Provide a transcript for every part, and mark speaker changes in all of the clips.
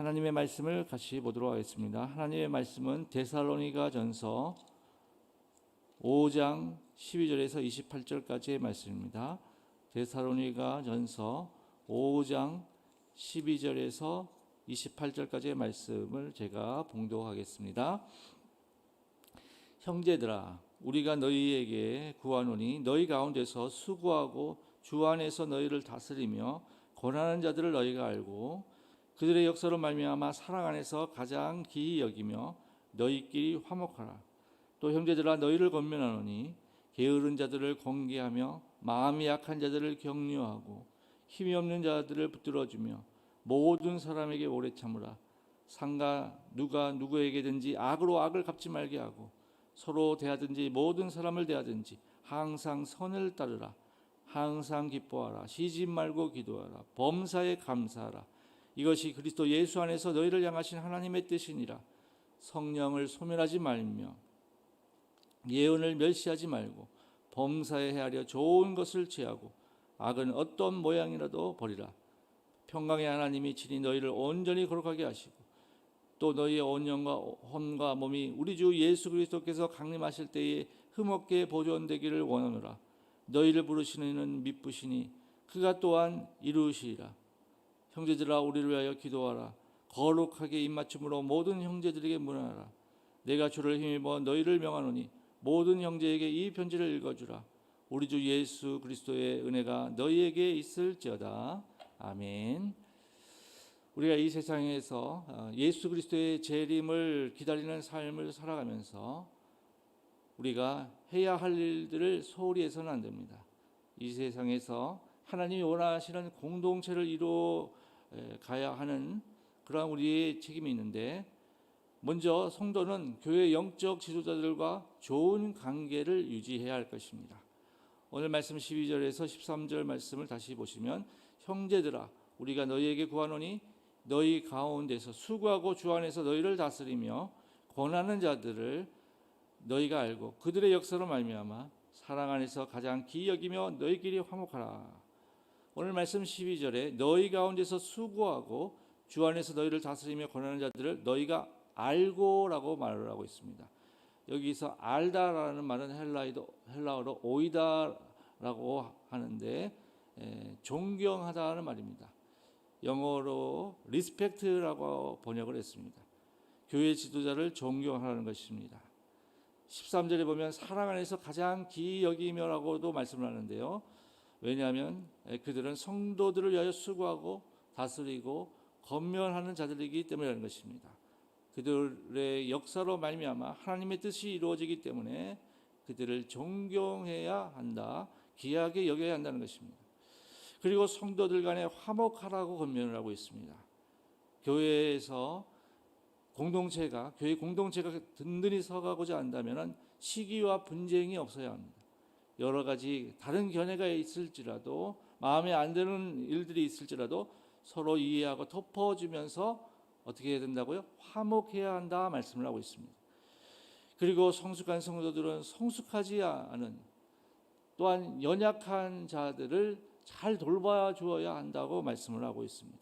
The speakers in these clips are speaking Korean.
Speaker 1: 하나님의 말씀을 같이 보도록 하겠습니다. 하나님의 말씀은 데살로니가 전서 5장 12절에서 28절까지의 말씀입니다. 데살로니가 전서 5장 12절에서 28절까지의 말씀을 제가 봉독하겠습니다. 형제들아 우리가 너희에게 구하노니 너희 가운데서 수고하고 주 안에서 너희를 다스리며 고난하는 자들을 너희가 알고 그들의 역사로 말미암아 사랑 안에서 가장 기이 여기며 너희끼리 화목하라. 또 형제들아 너희를 권면하노니 게으른 자들을 공개하며 마음이 약한 자들을 격려하고 힘이 없는 자들을 붙들어주며 모든 사람에게 오래 참으라. 상가 누가 누구에게든지 악으로 악을 갚지 말게 하고 서로 대하든지 모든 사람을 대하든지 항상 선을 따르라. 항상 기뻐하라. 쉬지 말고 기도하라. 범사에 감사하라 이것이 그리스도 예수 안에서 너희를 향하신 하나님의 뜻이니라. 성령을 소멸하지 말며 예언을 멸시하지 말고 범사에 헤아려 좋은 것을 취하고 악은 어떤 모양이라도 버리라. 평강의 하나님이 친히 너희를 온전히 거룩하게 하시고 또 너희의 온 영과 혼과 몸이 우리 주 예수 그리스도께서 강림하실 때에 흠없게 보존되기를 원하노라. 너희를 부르시는 이는 미쁘시니 그가 또한 이루시리라 형제들아 우리를 위하여 기도하라 거룩하게 입맞춤으로 모든 형제들에게 문안하라 내가 주를 힘입어 너희를 명하노니 모든 형제에게 이 편지를 읽어주라 우리 주 예수 그리스도의 은혜가 너희에게 있을지어다 아멘. 우리가 이 세상에서 어, 예수 그리스도의 재림을 기다리는 삶을 살아가면서 우리가 해야 할 일들을 소홀히 해서는 안 됩니다. 이 세상에서 하나님이 원하시는 공동체를 이루어 가야 하는 그러한 우리의 책임이 있는데 먼저 성도는 교회 영적 지도자들과 좋은 관계를 유지해야 할 것입니다. 오늘 말씀 12절에서 13절 말씀을 다시 보시면 형제들아 우리가 너희에게 구하노니 너희 가운데서 수고하고 주 안에서 너희를 다스리며 권하는 자들을 너희가 알고 그들의 역사로 말미암아 사랑 안에서 가장 기이 여기며 너희끼리 화목하라. 오늘 말씀 12절에 너희 가운데서 수고하고 주 안에서 너희를 다스리며 권하는 자들을 너희가 알고라고 말을 하고 있습니다. 여기서 알다라는 말은 헬라이도 헬라어로 오이다라고 하는데 에, 존경하다는 말입니다. 영어로 리스펙트라고 번역을 했습니다. 교회 지도자를 존경하라는 것입니다. 13절에 보면 사랑 안에서 가장 기이 여기며라고도 말씀을 하는데요. 왜냐하면 그들은 성도들을 위하여 수고하고 다스리고 건면하는 자들이기 때문이라는 것입니다. 그들의 역사로 말미암아 하나님의 뜻이 이루어지기 때문에 그들을 존경해야 한다. 귀하게 여겨야 한다는 것입니다. 그리고 성도들 간에 화목하라고 권면을 하고 있습니다. 교회에서 공동체가 교회 공동체가 든든히 서가고자 한다면 시기와 분쟁이 없어야 합니다. 여러 가지 다른 견해가 있을지라도 마음에 안 드는 일들이 있을지라도 서로 이해하고 덮어주면서 어떻게 해야 된다고요? 화목해야 한다 말씀을 하고 있습니다. 그리고 성숙한 성도들은 성숙하지 않은 또한 연약한 자들을 잘 돌봐 주어야 한다고 말씀을 하고 있습니다.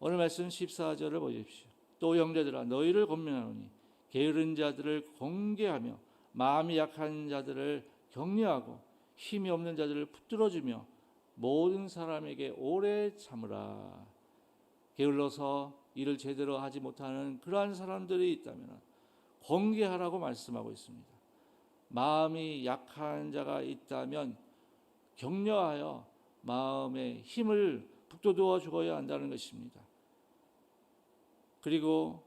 Speaker 1: 오늘 말씀 14절을 보십시오. 또 형제들아 너희를 권면하노니 게으른 자들을 공개하며 마음이 약한 자들을 격려하고 힘이 없는 자들을 붙들어 주며 모든 사람에게 오래 참으라. 게을러서 일을 제대로 하지 못하는 그러한 사람들이 있다면 공개하라고 말씀하고 있습니다. 마음이 약한 자가 있다면 격려하여 마음의 힘을 북돋워 주어야 한다는 것입니다. 그리고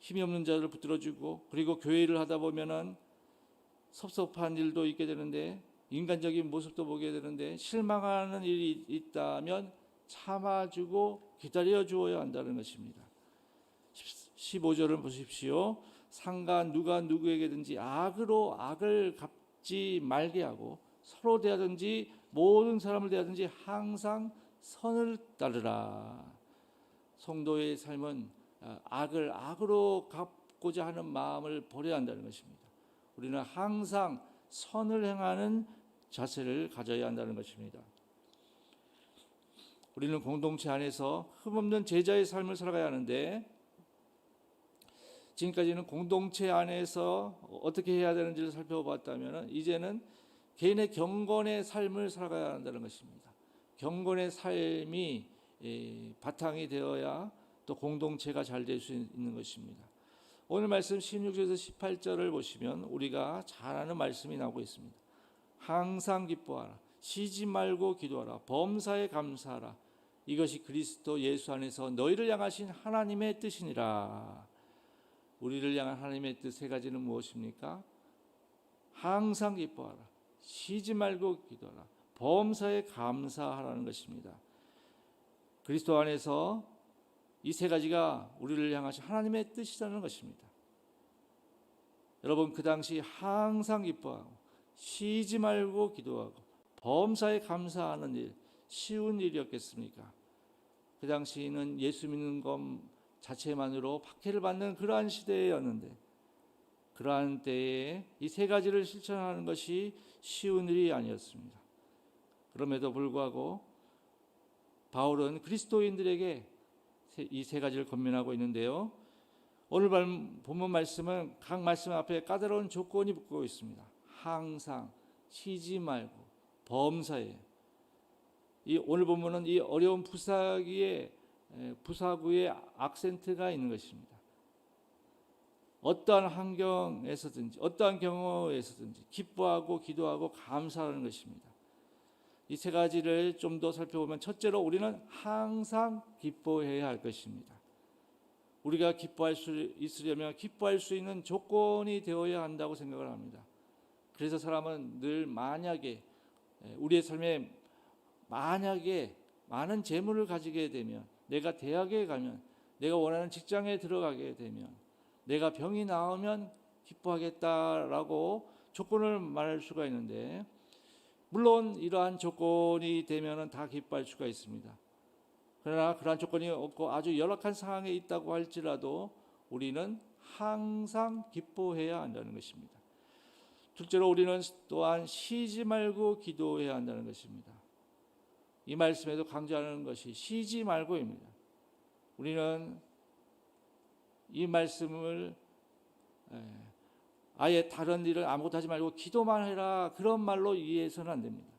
Speaker 1: 힘이 없는 자들을 붙들어 주고 그리고 교회를 하다 보면은 섭섭한 일도 있게 되는데 인간적인 모습도 보게 되는데 실망하는 일이 있다면 참아주고 기다려 주어야 한다는 것입니다. 15절을 보십시오. 상가 누가 누구에게든지 악으로 악을 갚지 말게 하고 서로 대하든지 모든 사람을 대하든지 항상 선을 따르라. 성도의 삶은 악을 악으로 갚고자 하는 마음을 버려야 한다는 것입니다. 우리는 항상 선을 행하는 자세를 가져야 한다는 것입니다. 우리는 공동체 안에서 흠없는 제자의 삶을 살아가야 하는데 지금까지는 공동체 안에서 어떻게 해야 되는지를 살펴봤다면 이제는 개인의 경건의 삶을 살아가야 한다는 것입니다. 경건의 삶이 예, 바탕이 되어야 또 공동체가 잘 될 수 있는 것입니다. 오늘 말씀 16절에서 18절을 보시면 우리가 잘 아는 말씀이 나오고 있습니다. 항상 기뻐하라. 쉬지 말고 기도하라. 범사에 감사하라. 이것이 그리스도 예수 안에서 너희를 향하신 하나님의 뜻이니라. 우리를 향한 하나님의 뜻 세 가지는 무엇입니까? 항상 기뻐하라. 쉬지 말고 기도하라. 범사에 감사하라는 것입니다. 그리스도 안에서 이 세 가지가 우리를 향하신 하나님의 뜻이라는 것입니다. 여러분 그 당시 항상 기뻐하고 쉬지 말고 기도하고 범사에 감사하는 일 쉬운 일이었겠습니까? 그 당시는 예수 믿는 것 자체만으로 박해를 받는 그러한 시대였는데 그러한 때에 이 세 가지를 실천하는 것이 쉬운 일이 아니었습니다. 그럼에도 불구하고 바울은 그리스도인들에게 이 세 가지를 권면하고 있는데요. 오늘 본문 말씀은 각 말씀 앞에 까다로운 조건이 붙고 있습니다. 항상 쉬지 말고 범사에 이 오늘 본문은 이 어려운 부사기에 부사구에 악센트가 있는 것입니다. 어떠한 환경에서든지 어떠한 경우에서든지 기뻐하고 기도하고 감사하는 것입니다. 이 세 가지를 좀 더 살펴보면 첫째로 우리는 항상 기뻐해야 할 것입니다. 우리가 기뻐할 수 있으려면 기뻐할 수 있는 조건이 되어야 한다고 생각을 합니다. 그래서 사람은 늘 만약에 우리의 삶에 만약에 많은 재물을 가지게 되면 내가 대학에 가면 내가 원하는 직장에 들어가게 되면 내가 병이 나으면 기뻐하겠다라고 조건을 말할 수가 있는데 물론 이러한 조건이 되면은 다 기뻐할 수가 있습니다. 그러나 그러한 조건이 없고 아주 열악한 상황에 있다고 할지라도 우리는 항상 기뻐해야 한다는 것입니다. 둘째로 우리는 또한 쉬지 말고 기도해야 한다는 것입니다. 이 말씀에도 강조하는 것이 쉬지 말고입니다. 우리는 이 말씀을 아예 다른 일을 아무것도 하지 말고 기도만 해라 그런 말로 이해해서는 안 됩니다.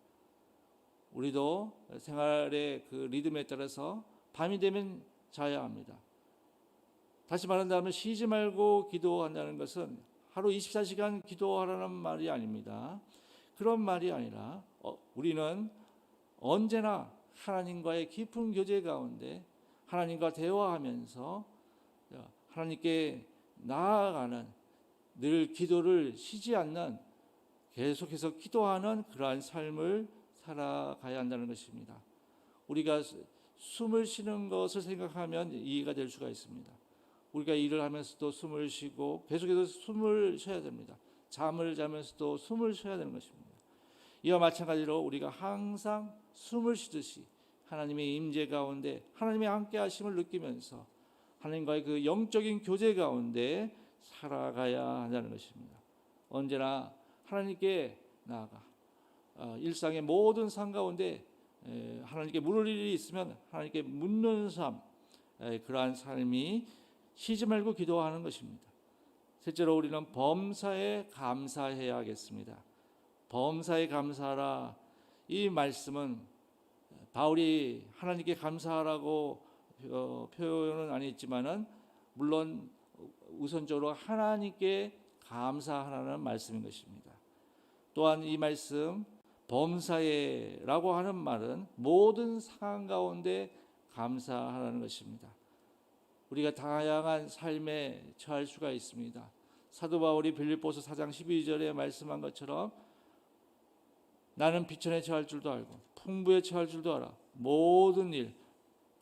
Speaker 1: 우리도 생활의 그 리듬에 따라서 밤이 되면 자야 합니다. 다시 말한다면 쉬지 말고 기도한다는 것은 하루 24시간 기도하라는 말이 아닙니다. 그런 말이 아니라 어, 우리는 언제나 하나님과의 깊은 교제 가운데 하나님과 대화하면서 하나님께 나아가는 늘 기도를 쉬지 않는 계속해서 기도하는 그러한 삶을 살아가야 한다는 것입니다. 우리가 숨을 쉬는 것을 생각하면 이해가 될 수가 있습니다. 우리가 일을 하면서도 숨을 쉬고 계속해서 숨을 쉬어야 됩니다. 잠을 자면서도 숨을 쉬어야 되는 것입니다. 이와 마찬가지로 우리가 항상 숨을 쉬듯이 하나님의 임재 가운데 하나님의 함께 하심을 느끼면서 하나님과의 그 영적인 교제 가운데 살아가야 한다는 것입니다. 언제나 하나님께 나아가 어, 일상의 모든 상 가운데 하나님께 물을 일이 있으면 하나님께 묻는 삶 그러한 삶이 쉬지 말고 기도하는 것입니다. 셋째로 우리는 범사에 감사해야겠습니다. 범사에 감사하라 이 말씀은 바울이 하나님께 감사하라고 어, 표현은 아니지만은 물론 우선적으로 하나님께 감사하라는 말씀인 것입니다. 또한 이 말씀 범사에라고 하는 말은 모든 상황 가운데 감사하라는 것입니다. 우리가 다양한 삶에 처할 수가 있습니다. 사도 바울이 빌립보서 4장 12절에 말씀한 것처럼 나는 비천에 처할 줄도 알고 풍부에 처할 줄도 알아. 모든 일,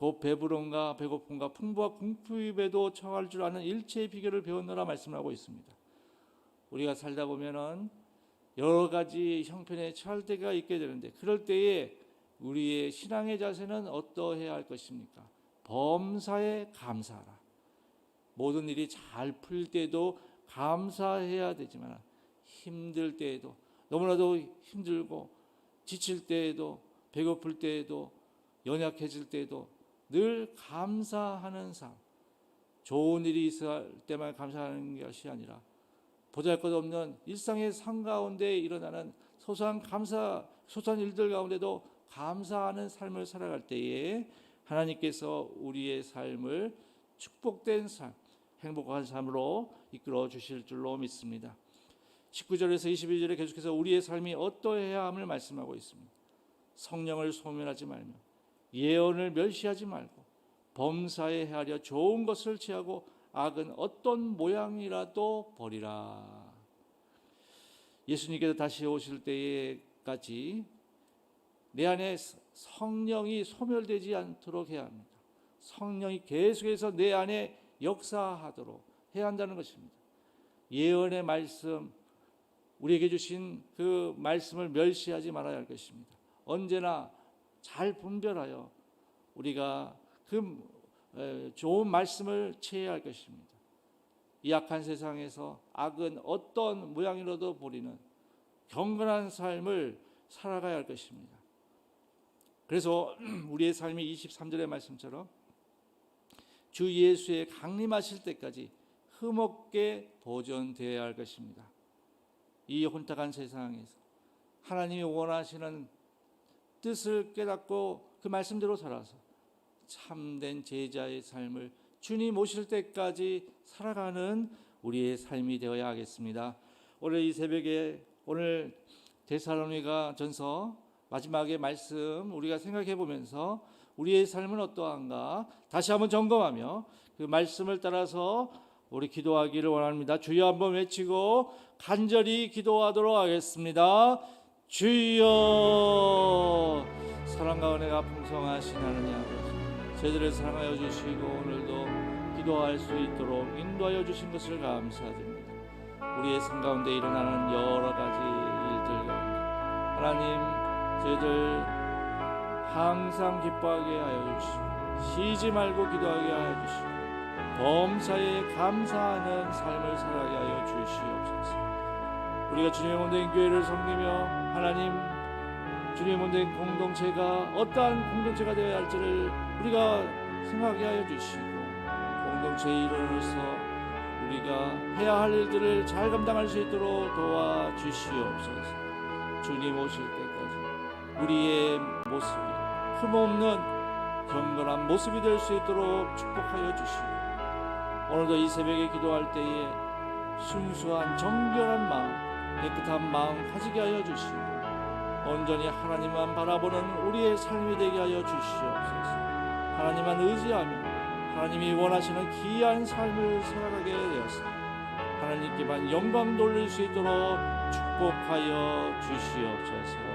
Speaker 1: 곧 배부름과 배고픔과 풍부와 궁핍에도 처할 줄 아는 일체의 비결을 배웠노라 말씀하고 있습니다. 우리가 살다 보면은 여러 가지 형편에 처할 때가 있게 되는데 그럴 때에 우리의 신앙의 자세는 어떠해야 할 것입니까? 범사에 감사하라. 모든 일이 잘 풀 때도 감사해야 되지만 힘들 때에도 너무나도 힘들고 지칠 때에도 배고플 때에도 연약해질 때도 늘 감사하는 삶. 좋은 일이 있을 때만 감사하는 것이 아니라 보잘 것 없는 일상의 삶 가운데 일어나는 소소한 감사, 소소한 일들 가운데도 감사하는 삶을 살아갈 때에 하나님께서 우리의 삶을 축복된 삶, 행복한 삶으로 이끌어 주실 줄로 믿습니다. 19절에서 21절에 계속해서 우리의 삶이 어떠해야 함을 말씀하고 있습니다. 성령을 소멸하지 말며 예언을 멸시하지 말고 범사에 헤아려 좋은 것을 취하고 악은 어떤 모양이라도 버리라. 예수님께서 다시 오실 때까지 내 안에 성령이 소멸되지 않도록 해야 합니다. 성령이 계속해서 내 안에 역사하도록 해야 한다는 것입니다. 예언의 말씀, 우리에게 주신 그 말씀을 멸시하지 말아야 할 것입니다. 언제나 잘 분별하여 우리가 그 좋은 말씀을 취해야 할 것입니다. 이 악한 세상에서 악은 어떤 모양이라도 버리는 경건한 삶을 살아가야 할 것입니다. 그래서 우리의 삶이 23절의 말씀처럼 주 예수의 강림하실 때까지 흠없게 보존되어야 할 것입니다. 이 혼탁한 세상에서 하나님이 원하시는 뜻을 깨닫고 그 말씀대로 살아서 참된 제자의 삶을 주님 오실 때까지 살아가는 우리의 삶이 되어야 하겠습니다. 오늘 이 새벽에 오늘 데살로니가 전서 마지막의 말씀 우리가 생각해 보면서 우리의 삶은 어떠한가 다시 한번 점검하며 그 말씀을 따라서 우리 기도하기를 원합니다. 주여 한번 외치고 간절히 기도하도록 하겠습니다. 주여 사랑과 은혜가 풍성하신 하나님 아버지 저희들을 사랑하여 주시고 오늘도 기도할 수 있도록 인도하여 주신 것을 감사드립니다. 우리의 삶 가운데 일어나는 여러 가지 일들 가운데 하나님 저희들 항상 기뻐하게 하여 주시고 쉬지 말고 기도하게 하여 주시고 범사에 감사하는 삶을 살아가게 하여 주시옵소서. 우리가 주님의 몸된 교회를 섬기며 하나님 주님의 몸된 공동체가 어떠한 공동체가 되어야 할지를 우리가 생각하게 하여 주시고 공동체의 일원으로서 우리가 해야 할 일들을 잘 감당할 수 있도록 도와 주시옵소서. 주님 오실 때까지 우리의 모습이 흠없는 경건한 모습이 될 수 있도록 축복하여 주시고 오늘도 이 새벽에 기도할 때에 순수한 정결한 마음 깨끗한 마음 가지게 하여 주시고 온전히 하나님만 바라보는 우리의 삶이 되게 하여 주시옵소서. 하나님만 의지하며 하나님이 원하시는 귀한 삶을 살아가게 되어서 하나님께만 영광 돌릴 수 있도록 축복하여 주시옵소서.